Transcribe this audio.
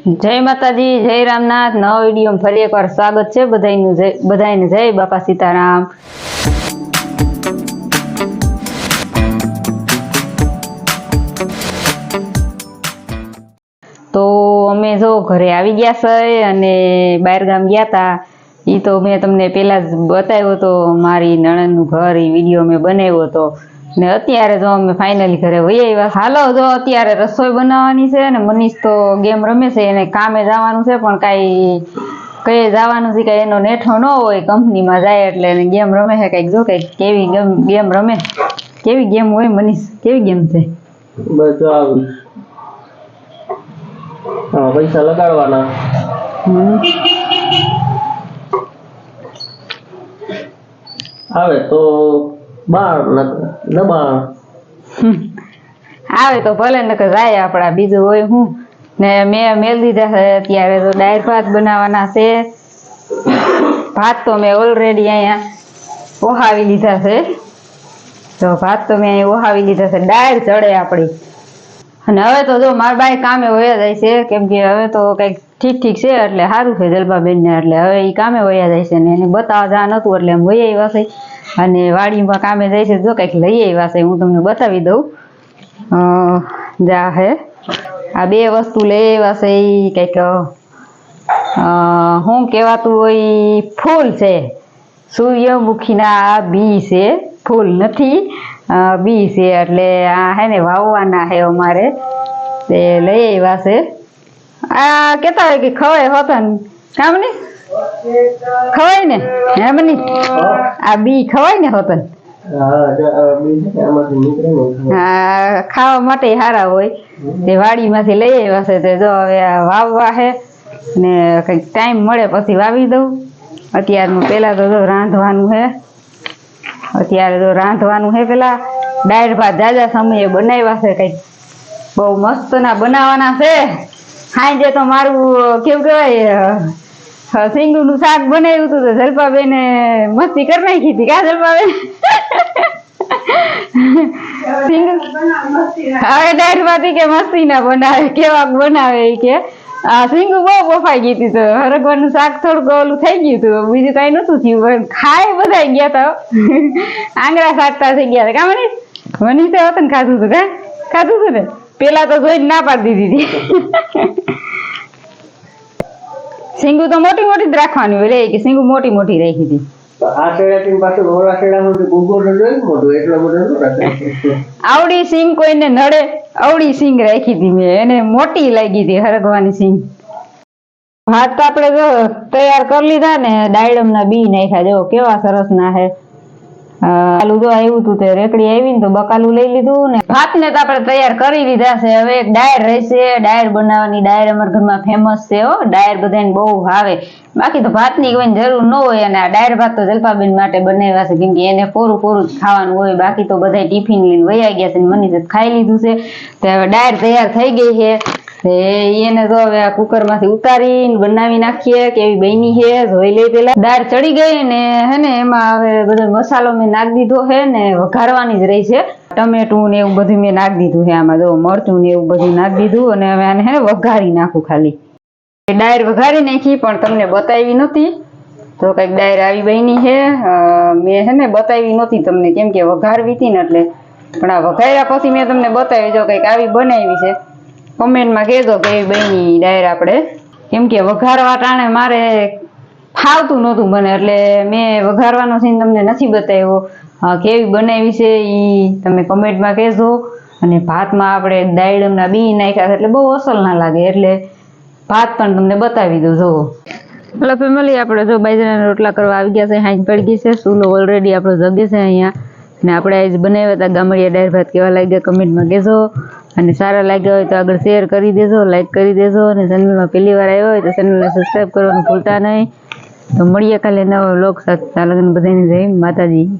જય માતાજી, જય રામનાથ. નવા વીડિયો ફરી એકવાર સ્વાગત છે બધાયનું જય બધાયને જય બાપા સીતારામ. તો અમે જો ઘરે આવી ગયા છે અને બહાર ગામ ગયા હતા એ તો મેં તમને પહેલાં જ બતાવ્યો હતો મારી નણંદનું ઘર એ વીડિયો મેં બનાવ્યો હતો ને અત્યારે જો અમે ફાઇનલી ઘરે વહી આવ્યા. હાલો જો અત્યારે રસોઈ બનાવવાની છે ને મનીષ તો ગેમ રમે છે એને કામે જવાનું છે પણ કાંઈ કઈ જવાનું છે કાંઈ એનો નેઠો ન હોય કંપનીમાં જાય એટલે એને ગેમ રમે છે કાંઈક જો કંઈક કેવી ગેમ ગેમ રમે. કેવી ગેમ હોય મનીષ? કેવી ગેમ છે? પૈસા લગાડવાના. આવે તો બાર દબાણ આવે તો ભલે, નકર જાય આપણા. બીજું હોય હું? ને મેં મેલ દીધા છે અત્યારે તો ડાયર ભાત બનાવવાના છે. ભાત તો મેં ઓલરેડી અહીંયા ઓહાવી લીધા છે. તો ભાત તો મેં અહીંયા ઓહાવી લીધા છે. ડાયર ચડે આપણી. અને હવે તો જો મારા બાઈ કામે વયા જાય છે, કેમ કે હવે તો કંઈક ઠીક ઠીક છે, એટલે સારું છે જલબાબેનને એટલે હવે એ કામે વયા જાય છે ને એને બતાવવા જા નતું એટલે એમ વયા આવ્યા છે. અને વાડીમાં કામે જાય છે, જો કંઈક લઈ આવ્યા છે, હું તમને બતાવી દઉં. જા હે. આ બે વસ્તુ લઈ આવ્યા છે એ કંઈક શું કહેવાતું હોય ફૂલ છે. સૂર્યમુખીના બી છે, ફૂલ નથી. બી છે, એટલે આ હે ને વાવવાના છે અમારે. તે લઈ આવ્યા છે. આ કેતા હોય કે ખવાય હોતા ને, કામ ને ખવાય ને? એમ મની આ બી ખવાય ને હોતન હા, ખાવા માટે સારા હોય. તે વાડીમાંથી લઈ આવ્યા છે. તે જો હવે વાવવા છે ને કંઈક ટાઈમ મળે પછી વાવી દઉં. અત્યારનું પહેલાં તો જો રાંધવાનું છે. અત્યારે તો રાંધવાનું છે પેલા. ડાયર ભાત જાજા સમયે બનાવ્યા છે કંઈક. બહુ મસ્ત ના બનાવવાના છે. સાંજે તો મારું, કેવું કહેવાય સિંગુનું શાક બનાવ્યું હતું તો જલપાબેન મસ્તી કરી નાખી હતી, કા જલપાબેન હવે ડાયરમાંથી કે મસ્તી ના બનાવે કેવા બનાવે એ કે. આ સિંગુ બહુ બફાઈ ગઈ હતી તો હરગવાનું શાક થોડુંક ઓલું થઈ ગયું હતું બીજું કઈ નતું થયું ખાય બધા ગયા તા આંગળા સાટતા થઈ ગયા હતા કા મનીષ? મનીષે વતન ખાધું હતું, કા? ખાધું હતું ને? પેલા તો જોઈને ના પાડી દીધી હતી. સિંગુ તો મોટી મોટી જ રાખવાની હોય રે કે સિંગુ મોટી મોટી રાખી હતી. આવડી સિંગ કોઈને નડે આવડી સિંગ રાખી હતી મેં એને મોટી લાગી હતી હરગવાની સિંગ. ભાત તો આપણે જો તૈયાર કરી લીધા ને ડાયડમ ના બી નાખ્યા જો કેવા સરસ ના હે. આલુ જો આવ્યું હતું તે રેકડી આવી ને તો બકાલું લઈ લીધું ને. ભાત ને તો આપણે તૈયાર કરી લીધા છે. હવે એક ડાયર રહેશે. ડાયર બનાવવાની ડાયર અમારા ઘરમાં ફેમસ છે હો. ડાયર બધાને બહુ ભાવે. બાકી તો ભાતની કોઈ જરૂર ન હોય અને આ ડાયર ભાત તો જલપાબેન માટે બનાવ્યા છે. કેમ કે એને કોરું કોરું જ ખાવાનું હોય. બાકી તો બધા ટિફિન લઈને વયા ગયા છે ને મની તો ખાઈ લીધું છે. તો હવે ડાયર તૈયાર થઈ ગઈ છે. એને તો હવે આ કુકરમાંથી ઉતારીને બનાવી નાખીએ કે એવી બની છે જોઈ લઈ પેલા. દાળ ચડી ગઈ ને, હે ને, એમાં હવે બધો મસાલો મેં નાખી દીધો છે ને, વઘારવાની જ રહી છે. ટમેટું ને એવું બધું મેં નાખી દીધું છે આમાં. જો, મરચું ને એવું બધું નાખી દીધું અને હવે આને, હે ને, વઘારી નાખું ખાલી. ડાયર વઘારી નાખી, પણ તમને બતાવી નહોતી. તો કંઈક ડાયર આવી બની છે. મેં, હે ને, બતાવી નહોતી તમને. કેમ કે વઘારવી હતી ને એટલે. પણ આ વઘાર્યા પછી મેં તમને બતાવી જો કંઈક આવી બનાવી છે. કમેન્ટમાં કહેજો કે બની ડાયર આપણે. કેમ કે વઘારવા ટાણે મારે ફાવતું નહોતું મને, એટલે મેં વઘારવાનો સીન તમને નથી બતાવ્યો. કેવી બનાવી છે એ તમે કોમેન્ટમાં કહેજો. અને ભાતમાં આપણે દાયડમના બી નાખ્યા છે, એટલે બહુ અસલ ના લાગે, એટલે ભાત પણ તમને બતાવી દઉં જુઓ એટલે ફેમિલી, આપણે જો બાજરાના રોટલા કરવા આવી ગયા છે, હાંજ પડી ગઈ છે સૂલો ઓલરેડી આપણો જગે છે અહીંયા. ને આપણે આજ બનાવ્યા હતા ગામડિયા ડાયર ભાત, કેવા લાગ્યા કમેન્ટમાં કહેજો. અને સારા લાગ્યા હોય તો આગળ શેર કરી દેજો લાઈક કરી દેજો અને ચેનલમાં પહેલી વાર આવ્યો હોય તો ચેનલને સબસ્ક્રાઈબ કરવાનું ભૂલતા નહીં. તો મળીએ કાલે નવા લોક સાથે. ચાલો બધાને જય માતાજી.